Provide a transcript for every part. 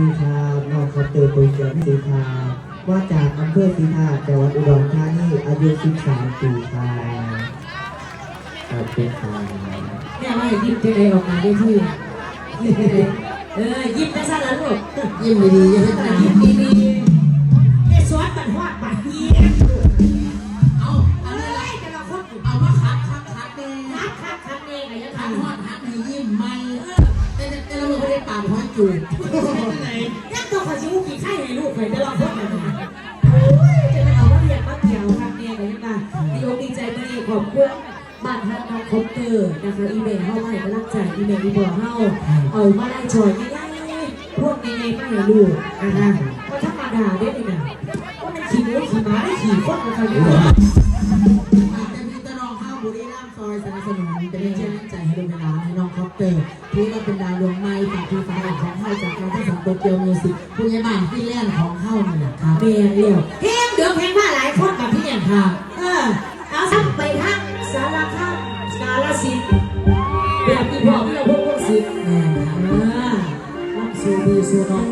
ดีครับน้องคอปเตอร์ตัวเขียวสีทาว่าจากอำเภอสีทาจังหวัดอุดรธานีอายุ 13 ปีครับขอบคุณครับเนี่ยว่ายิ้มจะได้ออกมาได้ที่เออยิ้มจะสั้นแล้วลูกยิ้มดีๆยิ้มดีๆไอ้สวนปัดหอดปัดเยี่ยมเอาเอาเลยแต่ละคนเอามาคักคักคักเลยคักคักคักเองไงยังคัคักกฮหอดทักให้ยิ้มใหม่เออแต่แต่เราไม่ได้ปากฮอดจูบ นะคะอีเมลเข้ามาให้กำลังใจอีเมลอีบอกเข้าเอามาไล่ชอยง่ายๆพวกนี้ไม่ให้ลูกนะคะก็ธรรมดาได้เลยนะว่ามันขี่หมูขี่ม้าได้ขี่คนกันอยู่แวกสิแม่เออรับสู่ดีสูน้อง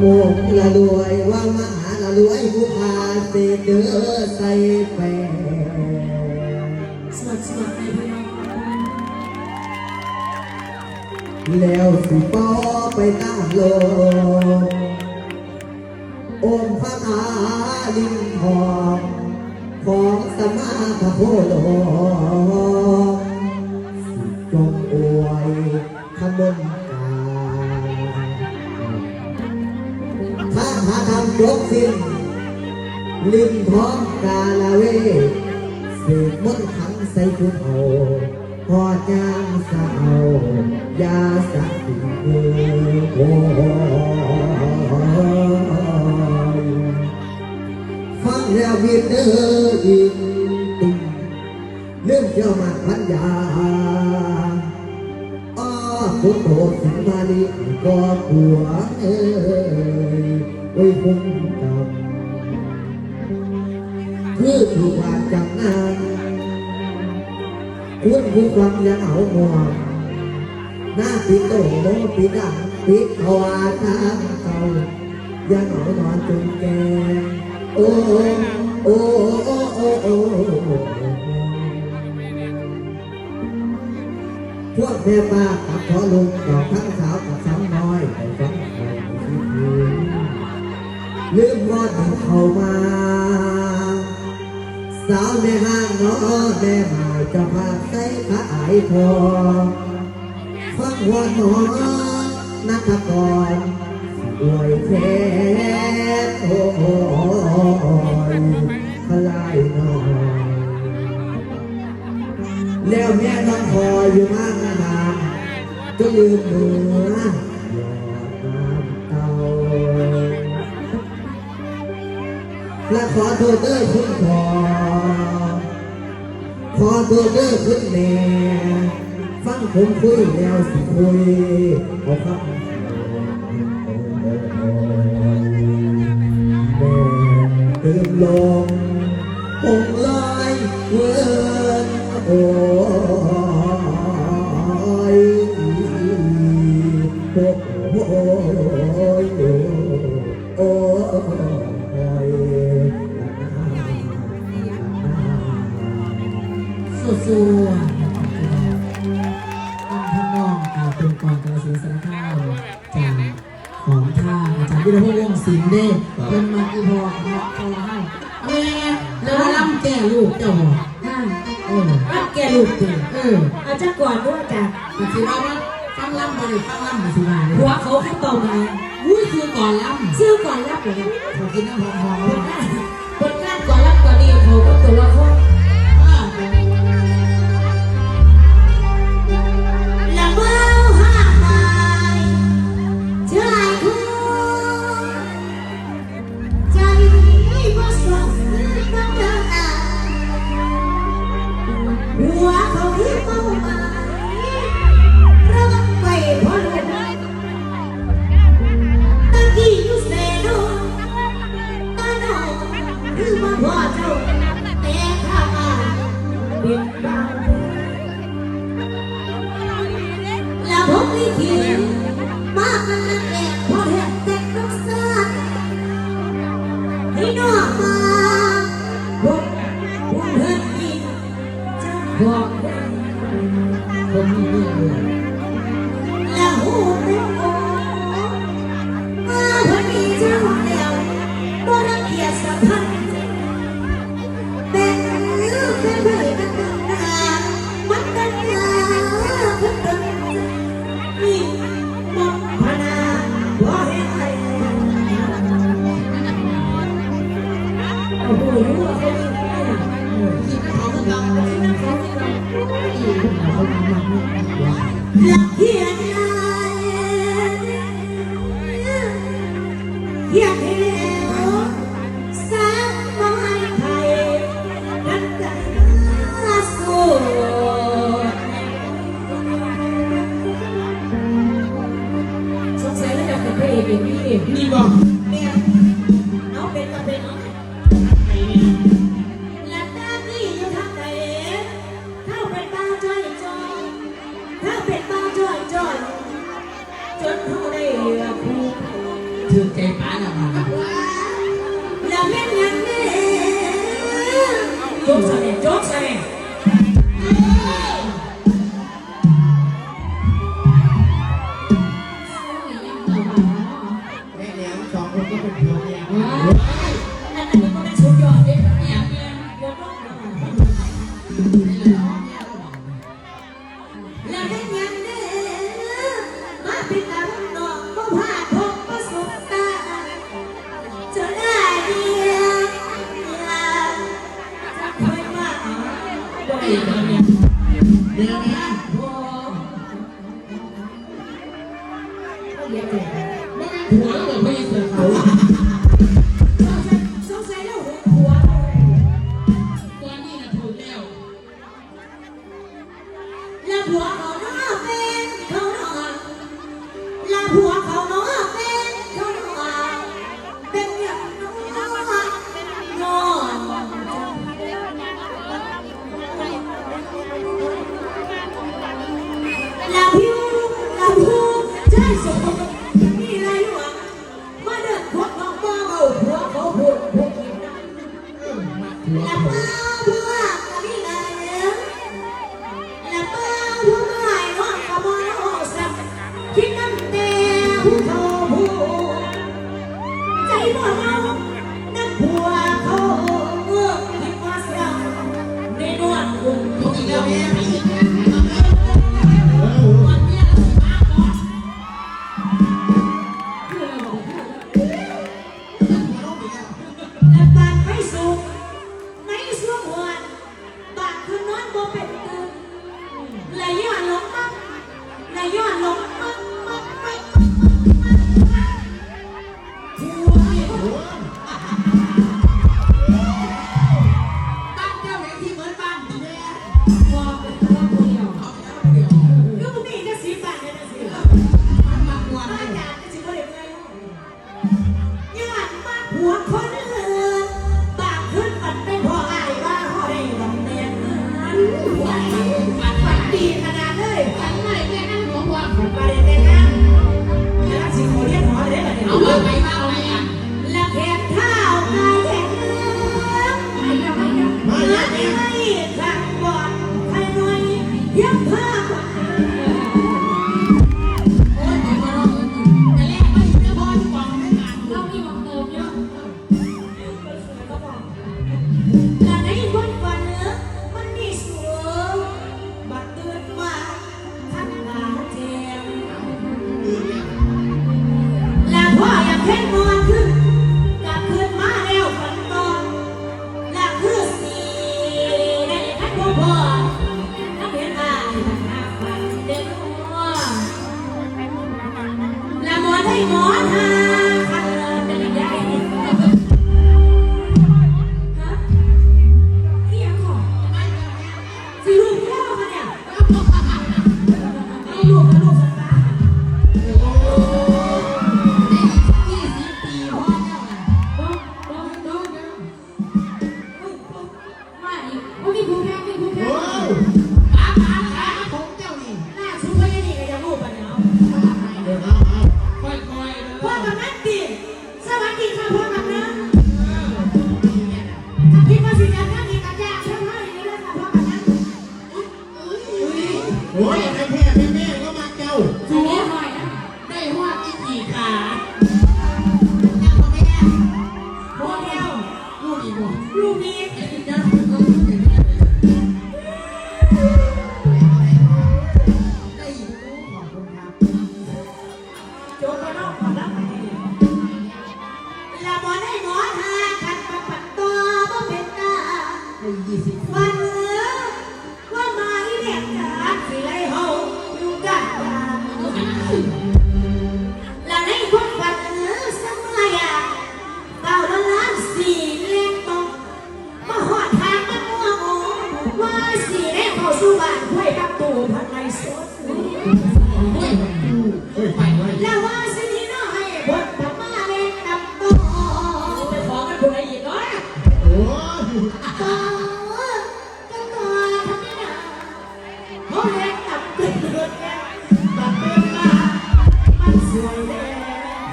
โอ้ละรวยว่ามหาละรวยผู้พาเศษเดอใส่แฟสวัสดีสวัสดีพี่น้องแล้วสิปอไปตามโลกอมพระอาลิงทอง ของสมาพระโพธิ์โลกสิจงอวยขมนกาถ้าหาทำยกสิ้นลิมท้องกาลาเวเสกมนขังใส่ผู้เฒ่าพอจางสาวยาสักสิโอยฟังแล้ววิดเดอ มาอ้าพุทโธสิมาลีก็ปัวเอ้ยไว้พุ่งกำคือถูกวางจำนานคุณผู้ฟังยังเอาห่วหน้าปิดโตโมปิดดังปิดเขาอาทางเขายังเอานอนจนแก่โอ้โอ้โอ้โอ้ พวกแม่ป้ากับพ่อลุงดอกทั้งสาวกับสาวน้อยไปฟังใครที่คืนลืมว่าที่เข้ามา สาวแม่ห้างน้อแม่หมายจะพาใส่ขาอายทอฟังว่าน้อนักกรอวยแทนโอ้ยพลายน้อย แล้วแม่น้องคอยอยู่มากนานก็ลืมเนื้อยอดน้ำเตาและขอโทษเด้อคุณพ่อขอโทษเด้อคุณแม่ฟังผมคุยแล้วสิคุยเอาครับแม่ตื่นลงคงลอยเวินโอ้ ยโอ้ยโอ้ยสู้ๆอะต้องทำนองเป็นกองกระสีสารข้าวจากของท่าอาจารย์วิทยาพงศ์ศิลป์เด้เป็นมาอีพอพอให้แม่แล้วล่ำแก่ลูกเจ้าบ่ แกลูกเต็มเอออาจจะก่อนด้วยจ้ะแต่สิว่าว่าฟังล่ำบ่ได้ฟังล่ำมาสิว่าเลยหัวเขาขึ้นเบามาอุ้ยคือก่อนล่ำซื้อก่อนรับเลยนะขอกินน้ำหอมห แล้วหูเป็นโอ้มาพอดีเจ้าแล้วบ่รังเกียจสักพันเป็นเเธอเป็นตึนก็นาเป็นตึงนี่มองพนาบ่ห็โอ้โห รักเพียงายเพียสาวไม่ไทยนั้นใจสู้สงสัยเราเป็นพรอกเป็นนี่ blessing. ลาบัวเขาเนาะเป็นเขาเนานอย่างเาะเนละพิวใจสมมีอะไรหรมาดินวกน้องบ้าบัวเขวกกิละป้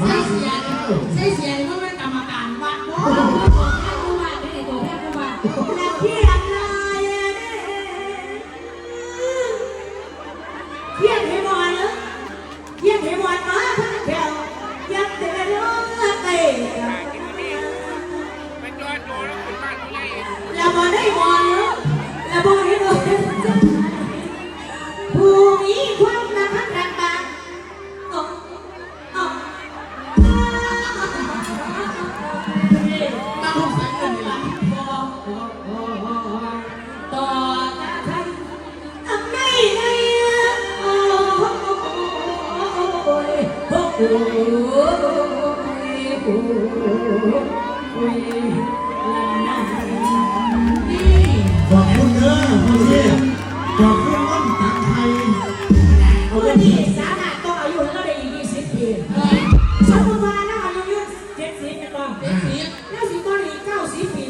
C'est! ขอบคุณเด้ะพี่ขอบคุณอ้อมตักไทยทุกที่สามารถต้องอายุแล้วได้อีกยี่สิบปีสมมติว่านล้วอายุเจ็ดสิบจะองเจ็ดสิบแล้วสิบก็อีกเก้าสิบปี